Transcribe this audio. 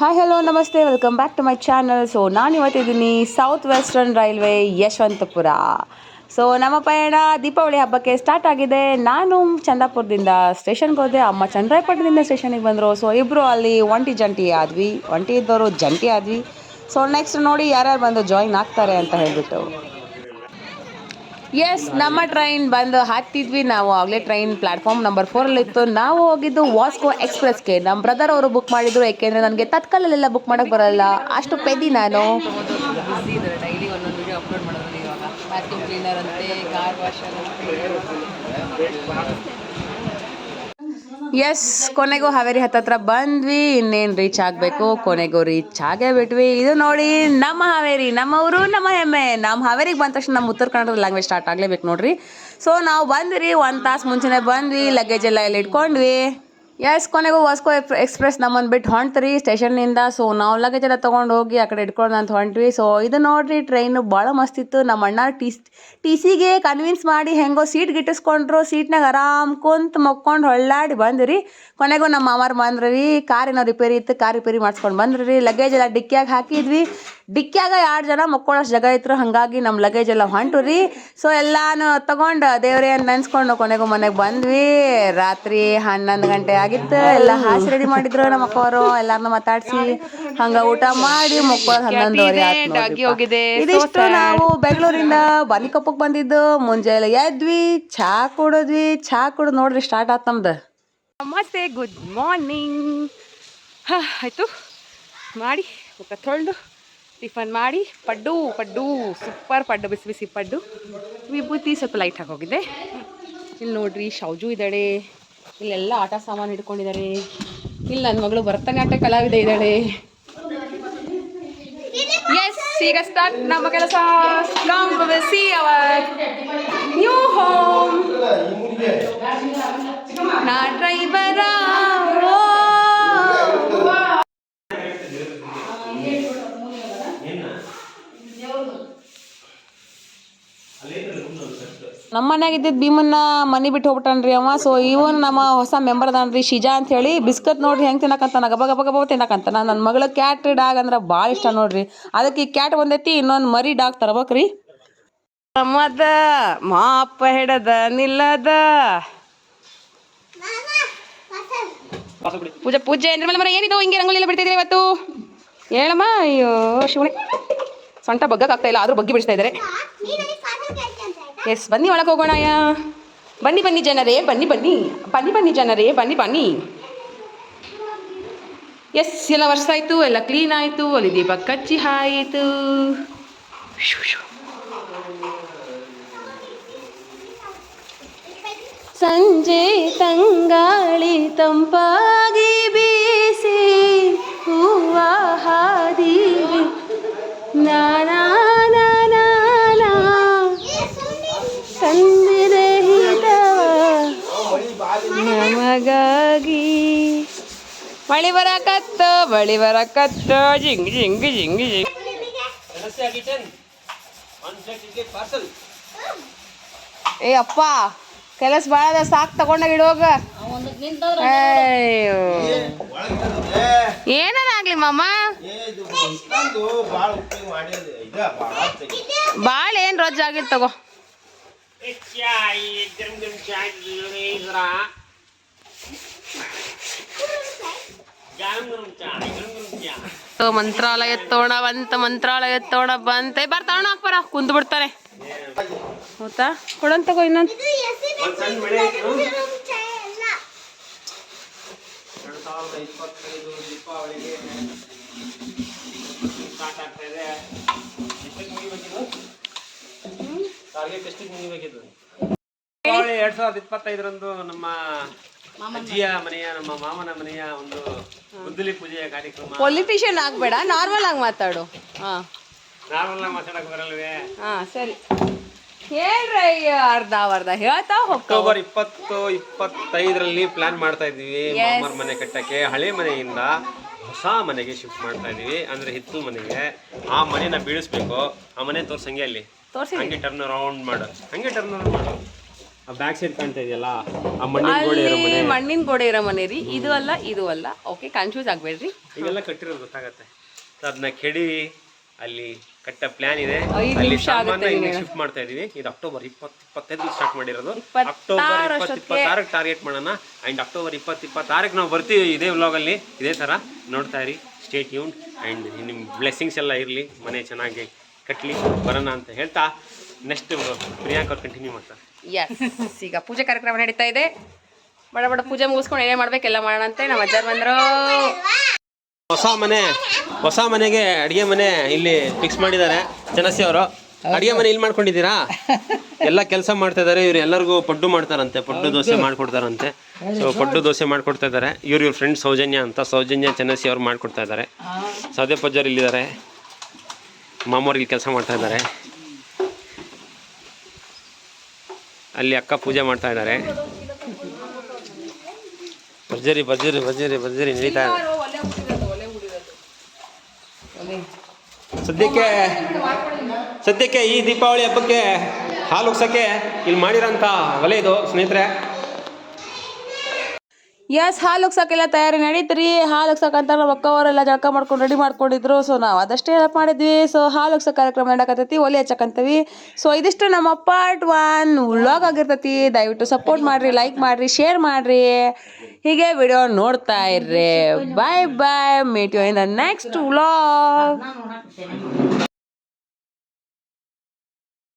Hi hello ನಮಸ್ತೆ welcome back to my channel so ನಾನು ಇವತ್ತಿದ್ದೀನಿ South Western Railway Yeshwanthpur so ನಮ್ಮ ಪಯಣ ದೀಪಾವಳಿ ಹಬ್ಬಕ್ಕೆ ಸ್ಟಾರ್ಟ್ ಆಗಿದೆ. ನಾನು ಚಂದಾಪುರದಿಂದ ಸ್ಟೇಷನ್ಗೆ ಹೋದೆ. ಅಮ್ಮ ಚಂದ್ರಾಯಪಟ್ಟಣದಿಂದ ಸ್ಟೇಷನಿಗೆ ಬಂದರು. ಸೊ ಇಬ್ಬರು ಅಲ್ಲಿ ಒಂಟಿ ಜಂಟಿ ಆದ್ವಿ. ಒಂಟಿ ಇದ್ದವರು ಜಂಟಿ ಆದ್ವಿ. ಸೊ ನೆಕ್ಸ್ಟ್ ನೋಡಿ ಯಾರ್ಯಾರು ಬಂದು ಜಾಯಿನ್ ಆಗ್ತಾರೆ ಅಂತ ಹೇಳಿಬಿಟ್ಟು. ಎಸ್ ನಮ್ಮ ಟ್ರೈನ್ ಬಂದು ಹತ್ತಿದ್ವಿ ನಾವು ಆಗಲೇ ಟ್ರೈನ್ ಪ್ಲಾಟ್ಫಾರ್ಮ್ ನಂಬರ್ ಫೋರಲ್ಲಿ ಇತ್ತು. ನಾವು ಹೋಗಿದ್ದು ವಾಸ್ಕೋ ಎಕ್ಸ್ಪ್ರೆಸ್ಗೆ ನಮ್ಮ ಬ್ರದರ್ ಅವರು ಬುಕ್ ಮಾಡಿದ್ರು ಯಾಕೆಂದರೆ ನನಗೆ ತತ್ಕಾಲಲ್ಲೆಲ್ಲ ಬುಕ್ ಮಾಡೋಕ್ಕೆ ಬರಲ್ಲ. ಅಷ್ಟು ಪೆದಿ ನಾನು. ಕ್ಲೀನರ್ ಅಂತೆ ಕಾರ್ ಎಸ್ ಕೊನೆಗೂ ಹಾವೇರಿ ಹತ್ತತ್ರ ಬಂದ್ವಿ. ಇನ್ನೇನು ರೀಚ್ ಆಗಬೇಕು? ಕೊನೆಗೂ ರೀಚ್ ಆಗೇ ಬಿಟ್ವಿ ಇದು ನೋಡಿ ನಮ್ಮ ಹಾವೇರಿ, ನಮ್ಮ ಊರು, ನಮ್ಮ ಹೆಮ್ಮೆ. ನಮ್ಮ ಹಾವೇರಿಗೆ ಬಂದ ತಕ್ಷಣ ನಮ್ಮ ಉತ್ತರ ಕನ್ನಡದ ಲ್ಯಾಂಗ್ವೇಜ್ ಸ್ಟಾರ್ಟ್ ಆಗಲೇಬೇಕು ನೋಡ್ರಿ. ಸೊ ನಾವು ಬಂದ್ರಿ, ಒಂದು ತಾಸು ಮುಂಚೆನೇ ಬಂದ್ವಿ ಲಗೇಜ್ ಎಲ್ಲ ಇಲ್ಲಿ ಇಟ್ಕೊಂಡ್ವಿ. ಎಸ್ ಕೊನೆಗೂ ವಾಸ್ಕೋ ಎಕ್ಸ್ಪ್ರೆಸ್ ನಮ್ಮನ್ನು ಬಿಟ್ಟು ಹೊಂಟ್ರಿ ಸ್ಟೇಷನ್ನಿಂದ. ಸೊ ನಾವು ಲಗೇಜ್ ಎಲ್ಲ ತೊಗೊಂಡು ಹೋಗಿ ಆ ಕಡೆ ಇಟ್ಕೊಂಡು ಅಂತ ಹೊಂಟ್ವಿ. ಸೊ ಇದು ನೋಡಿರಿ ಟ್ರೈನು ಭಾಳ ಮಸ್ತ್ ಇತ್ತು. ನಮ್ಮ ಅಣ್ಣ ಟಿ ಟಿ ಸಿಗೆ ಕನ್ವಿನ್ಸ್ ಮಾಡಿ ಹೆಂಗೋ ಸೀಟ್ ಗಿಟ್ಟಿಸ್ಕೊಂಡ್ರು. ಸೀಟ್ನಾಗ ಆರಾಮ್ ಕುಂತ್ ಮಕ್ಕೊಂಡು ಹೊಳ್ಳಾಡಿ ಬಂದ್ರಿ. ಕೊನೆಗೂ ನಮ್ಮ ಮಾಮಾರು ಬಂದ್ರಿ ಕಾರ್ ಏನೋ ರಿಪೇರಿ ಇತ್ತು ಕಾರ್ ರಿಪೇರಿ ಮಾಡಿಸ್ಕೊಂಡು ಬಂದ್ರಿ ಲಗೇಜ್ ಎಲ್ಲ ಡಿಕ್ಕಿಯಾಗಿ ಹಾಕಿದ್ವಿ. ಡಿಕ್ಕಿಯಾಗ ಎರಡು ಜನ ಮಕ್ಕೊಳ್ಳೋಷ್ಟು ಜಾಗ ಇತ್ತು ಹಾಗಾಗಿ ನಮ್ಮ ಲಗೇಜ್ ಎಲ್ಲ ಹೊಂಟು ರೀ ಸೊ ಎಲ್ಲಾನು ತಗೊಂಡು ದೇವ್ರೇ ಅಂತ ನೆನ್ಸ್ಕೊಂಡು ಕೊನೆಗೂ ಮನೆಗೆ ಬಂದ್ವಿ. ರಾತ್ರಿ ಹನ್ನೊಂದು ಗಂಟೆ ಆಗಿತ್ತು ಎಲ್ಲ ಹಾಸ್ ರೆಡಿ ಮಾಡಿದ್ರು ನಮ್ಮ ಅಕ್ಕವರು ಎಲ್ಲಾರನ್ನ ಮಾತಾಡ್ಸಿ ಹಂಗ ಊಟ ಮಾಡಿ ಮಕ್ಕಳು ಹನ್ನೊಂದುವರೆ ಇದಿಷ್ಟು ನಾವು ಬೆಂಗಳೂರಿಂದ ಕಪ್ಪಕ್ಕೆ ಬಂದಿದ್ದು ಮುಂಜಾನೆ ಎದ್ವಿ ಚಾ ಕುಡಿದ್ವಿ ಚಾ ಕುಡಿದ್ ನೋಡ್ರಿ ಸ್ಟಾರ್ಟ್ ಆತ್ ನಮ್ದು. ನಮಸ್ತೆ ಗುಡ್ ಮಾರ್ನಿಂಗ್ ಹಾ ಆಯಿತು. ಮಾಡಿ ಮುಖ ತೊಳೆದು ಟಿಫನ್ ಮಾಡಿ ಪಡ್ಡು ಪಡ್ಡು ಸೂಪರ್ ಪಡ್ಡು ಬಿಸಿ ಬಿಸಿ ಪಡ್ಡು. ವಿಭೂತಿ ಸ್ವಲ್ಪ ಲೈಟ್ ಹಾಕೋಗಿದ್ದೆ ಇಲ್ಲಿ ನೋಡ್ರಿ ಶೌಜು ಇದ್ದಾಳೆ. ಇಲ್ಲೆಲ್ಲ ಆಟ ಸಾಮಾನು ಇಟ್ಕೊಂಡಿದ್ದಾರೆ ಇಲ್ಲ ನನ್ನ ಮಗಳು ಭರತನಾಟ್ಯ ಕಲಾವಿದೆ ಇದ್ದಾಳೆ. ಎಸ್ ಈಗ ಸ್ಟಾರ್ಟ್ ನಮ್ಮ ಕೆಲಸ. ಸಿ ಅವರ್ ನ್ಯೂ ಹೋಮ್ ನಾ ಡ್ರೈವರ ನಮ್ಮ ಮನ್ಯಾಗ ಇದ್ದಿದ್ದು ಭೀಮನ್ನ ಮನೆ ಬಿಟ್ಟು ಹೋಗ್ಬಿಟ್ಟಾನ್ರಿ ಅವ. ಸೊ ಇವನ್ ನಮ್ಮ ಹೊಸ ಮೆಂಬರ್ ಅದಾನ್ರಿ ಶಿಜಾ ಅಂತ ಹೇಳಿ ಬಿಸ್ಕತ್ ನೋಡ್ರಿ ಹೆಂಗೆ ತಿನ್ನಕಂತ? ಗಬ ಗಬ ಗಬ ತಿನ್ನಕಂತಾನ ನನ್ನ ಮಗಳ ಕ್ಯಾಟ್ ಡಾಗ್ ಅಂದ್ರೆ ಭಾಳ ಇಷ್ಟ ನೋಡ್ರಿ. ಅದಕ್ಕೆ ಈ ಕ್ಯಾಟ್ ಬಂದೈತಿ ಇನ್ನೊಂದು ಮರಿ ಡಾಗ್ ತರ್ಬೇಕ್ರಿ. ಮದ ಮಾಪ ಹಿಡದ ನಿಲ್ಲದ. ಪೂಜೆ ಪೂಜೆ ಅಂದ್ರೆ ಮರ ಏನಿದು ಹಿಂಗೆ ರಂಗೋಲಿ ಬಿಡ್ತಿದ್ರಿ ಬಿಡ್ತಿದ್ರೆ ಇವತ್ತು? ಹೇಳಮ್ಮ ಅಯ್ಯೋ ಶಿವಣಿ ಸೊಂಟ ಬಗ್ಗಕ್ಕಾಗ್ತಾ ಇಲ್ಲ ಆದ್ರೂ ಬಗ್ಗಿ ಬಿಡಿಸ್ತಾ ಇದ್ದಾರೆ. ಎಸ್ ಬನ್ನಿ ಒಳಗೆ ಹೋಗೋಣ ಯಾ ಬನ್ನಿ ಬನ್ನಿ ಜನರೇ ಬನ್ನಿ ಬನ್ನಿ. ಬನ್ನಿ ಬನ್ನಿ ಜನರೇ ಬನ್ನಿ ಬನ್ನಿ. ಎಸ್ ಎಲ್ಲ ವರ್ಷ ಆಯಿತು ಎಲ್ಲ ಕ್ಲೀನ್ ಆಯಿತು ಅಲ್ಲಿ ದೀಪ ಕಚ್ಚಿ ಆಯಿತು ಸಂಜೆ ತಂಗಾಳಿ ತಂಪಾಗಿ ಬೀಸಿ ಹೂವ ಹಾದಿ ನಾನಾ ನಮಗಾಗಿ ಮಳಿ ಬರಕತ್ತ ಮಳಿ ಬರಕತ್ತ ಜಿಂಗ್ ಜಿಂಗ್ ಜಿಂಗ್ ಜಿಂಗ್. ಏ ಅಪ್ಪ ಕೆಲಸ ಭಾಳ ಸಾಕ್ ತಗೊಂಡಾಗ ಇಡೋಗ. ಏನಾಗ್ಲಿ ಮಾಮ? ಭಾಳ ಏನು ರೋಜ್ ಆಗಿತ್ತು ತಗೋ ಸೊ, ಮಂತ್ರಾಲಯ ತೋಣ ಬಂತ ಮಂತ್ರಾಲಯ ತೋಣ ಬಂತ. ಬರ್ತಾವಣ ಹಾಕ್ಬಾರ ಕುಂದು ಬಿಡ್ತಾರೆ. ಹೌದಾ? ಕೊಡೋನ್ ತಗೋ ಇನ್ನೊಂದು. ಎರಡ್ ಸಾವಿರದ ಇಪ್ಪತ್ತೈದರಂದು ನಮ್ಮ ಅಜ್ಜಿಯ ಮನೆಯ ನಮ್ಮ ಮಾಮನ ಮನೆಯ ಒಂದು ಗುದ್ದಲಿ ಪೂಜೆಯ ಕಾರ್ಯಕ್ರಮ. ಪೊಲಿಟಿಷಿಯನ್ ಆಗ್ಬೇಡ ನಾರ್ಮಲ್ ಆಗಿ ಮಾತಾಡು. ಹಾ. ಆಗಿ ಮಾತಾಡಕ್ ಬರಲ್ವೇ? ಹಾ ಸರಿ. ಹೇಳ್ರಿ ಅರ್ಧ ಅರ್ಧ ಹೇಳ್ತಾ ಅಕ್ಟೋಬರ್ ಇಪ್ಪತ್ತು ಇಪ್ಪತ್ತೈದರಲ್ಲಿ ಪ್ಲಾನ್ ಮಾಡ್ತಾ ಇದ್ದೀವಿ. ಮಾಮರ ಮನೆ ಕಟ್ಟಕ್ಕೆ ಹಳೆ ಮನೆಯಿಂದ ಹೊಸ ಮನೆಗೆ ಶಿಫ್ಟ್ ಮಾಡ್ತಾ ಇದೀವಿ ಅಂದ್ರೆ ಹಿತ್ತಲ ಮನೆಗೆ. ಆ ಮನೆನ ಬೀಳಿಸ್ಬೇಕು. ಆ ಮನೆ ತೋರ್ಸಂಗೆ ಅಲ್ಲಿ. ತೋರ್ಸಿ ಹಂಗೆ ಟರ್ನ್ ಅರೌಂಡ್ ಮಾಡು. ಹಂಗೆ ಟರ್ನ್ ಅರೌಂಡ್ ಮಾಡು. ಬ್ಯಾಕ್ ಸೈಡ್ ಕಾಣ್ತಾ ಇದೆಯಲ್ಲ ಆ ಮಣ್ಣಿನ ಗೋಡೆ ಇರೋ ಮನೆ. ಅಲ್ಲಿ ಮಣ್ಣಿನ ಗೋಡೆ ಇರೋ ಮನೆ ರೀ. ಇದು ಅಲ್ಲ ಇದು ಅಲ್ಲ. ಓಕೆ ಕನ್ಫ್ಯೂಸ್ ಆಗ್ಬೇಡ್ರಿ. ಇದೆಲ್ಲ ಕಟ್ಟಿರೋದು ಗೊತ್ತಾಗತ್ತೆ. ಸೊ ಅದನ್ನ ಕೆಡಿ ಅಲ್ಲಿ ಕಟ್ಟ ಪ್ಲಾನ್ ಇದೆ. ಐದು ಅಲ್ಲಿ ನಿಮಿಷ ಇಲ್ಲಿ ಶಿಫ್ಟ್ ಮಾಡ್ತಾ ಇದೀವಿ. ಇದು ಅಕ್ಟೋಬರ್ ಇಪ್ಪತ್ತು ಇಪ್ಪತ್ತೈದು ಸ್ಟಾರ್ಟ್ ಮಾಡಿರೋದು. ಅಕ್ಟೋಬರ್ ಇಪ್ಪತ್ತು ಇಪ್ಪತ್ತಾರಕ್ಕೆ ಟಾರ್ಗೆಟ್ ಮಾಡೋಣ. ಅಂಡ್ ಅಕ್ಟೋಬರ್ ಇಪ್ಪತ್ತು ಇಪ್ಪತ್ತಾರಕ್ಕೆ ನಾವು ಬರ್ತೀವಿ ಇದೇ ವ್ಲಾಗಲ್ಲಿ ಇದೇ ಥರ ನೋಡ್ತಾ ಇರಿ. ಸ್ಟೇಟ್ ಯೂನ್ ಆ್ಯಂಡ್ ನಿಮ್ಮ ಬ್ಲೆಸ್ಸಿಂಗ್ಸ್ ಎಲ್ಲ ಇರಲಿ. ಮನೆ ಚೆನ್ನಾಗಿ ಕಟ್ಟಲಿ ಬರೋಣ ಅಂತ ಹೇಳ್ತಾ ನೆಕ್ಸ್ಟ್ ಪ್ರಿಯಾಂಕ್ ಅವ್ರು ಕಂಟಿನ್ಯೂ ಮಾಡ್ತಾರೆ ಎಸ್ ಈಗ ಪೂಜೆ ಕಾರ್ಯಕ್ರಮ ನಡೀತಾ ಇದೆ. ಬಡ ಬಡ ಪೂಜೆ ಮುಗಿಸ್ಕೊಂಡು ಏನೇ ಮಾಡ್ಬೇಕೆಲ್ಲ ಮಾಡೋಣ ಅಂತ ನಮ್ಮ ಅಜ್ಜಾರ್ ಬಂದ್ರು. ಹೊಸ ಮನೆ ಹೊಸ ಮನೆಗೆ ಅಡಿಗೆ ಮನೆ ಇಲ್ಲಿ ಫಿಕ್ಸ್ ಮಾಡಿದ್ದಾರೆ ಜನಸಿ ಅವರು. ಅಡಿಗೆ ಮನೆ ಇಲ್ಲಿ ಮಾಡ್ಕೊಂಡಿದ್ದೀರಾ? ಎಲ್ಲ ಕೆಲಸ ಮಾಡ್ತಾ ಇದ್ದಾರೆ. ಇವ್ರು ಎಲ್ಲರಿಗೂ ಪಡ್ಡು ಮಾಡ್ತಾರಂತೆ ಪಡ್ಡು ದೋಸೆ ಮಾಡ್ಕೊಡ್ತಾರಂತೆ. ಸೊ ಪಡ್ಡು ದೋಸೆ ಮಾಡ್ಕೊಡ್ತಾ ಇದ್ದಾರೆ. ಇವ್ರು ಇವ್ರ ಫ್ರೆಂಡ್ ಸೌಜನ್ಯ ಅಂತ ಸೌಜನ್ಯ ಚೆನ್ನಸಿ ಅವ್ರು ಮಾಡ್ಕೊಡ್ತಾ ಇದ್ದಾರೆ. ಸೌದೆ ಪಜ್ಜರ್ ಇಲ್ಲಿದ್ದಾರೆ. ಮಾಮೂರಿಗೆ ಇಲ್ಲಿ ಕೆಲಸ ಮಾಡ್ತಾ ಇದ್ದಾರೆ. ಅಲ್ಲಿ ಅಕ್ಕ ಪೂಜೆ ಮಾಡ್ತಾ ಇದ್ದಾರೆ. ಭರ್ಜರಿ ಭರ್ಜರಿ ಭರ್ಜರಿ ಭರ್ಜರಿ ನಡೀತಾ ಸದ್ಯಕ್ಕೆ ಸದ್ಯಕ್ಕೆ ಈ ದೀಪಾವಳಿ ಹಬ್ಬಕ್ಕೆ ಹಾಲು ಉಗ್ಸಕ್ಕೆ ಇಲ್ಲಿ ಮಾಡಿರೋಂಥ ಒಲೆ ಇದು, ಸ್ನೇಹಿತರೆ. ಎಸ್ ಹಾಲು ಉಗ್ಸಕ್ಕೆಲ್ಲ ತಯಾರಿ ನಡೀತ್ರಿ. ಹಾಲು ಉಗ್ಸಕ್ಕಂತ ನಮ್ಮ ಅಕ್ಕ ಅವರೆಲ್ಲ ಜಳಕ ಮಾಡ್ಕೊಂಡು ರೆಡಿ ಮಾಡ್ಕೊಂಡಿದ್ರು. ಸೊ ನಾವು ಅದಷ್ಟೇ ಹೆಲ್ಪ್ ಮಾಡಿದ್ವಿ. ಸೊ ಹಾಲು ಉಗ್ಸೋ ಕಾರ್ಯಕ್ರಮ ನಡಕತ್ತೈತಿ. ಒಲೆ ಹಚ್ಚಕಂತೀವಿ. ಸೊ ಇದಿಷ್ಟು ನಮ್ಮ ಪಾರ್ಟ್ ಒನ್ ವ್ಲಾಗ್ ಆಗಿರ್ತೈತಿ. ದಯವಿಟ್ಟು ಸಪೋರ್ಟ್ ಮಾಡಿರಿ ಲೈಕ್ ಮಾಡ್ರಿ ಶೇರ್ ಮಾಡಿರಿ. ಹೀಗೆ ವಿಡಿಯೋ ನೋಡ್ತಾ ಇರ್ರಿ. Bye bye meet you in the next vlog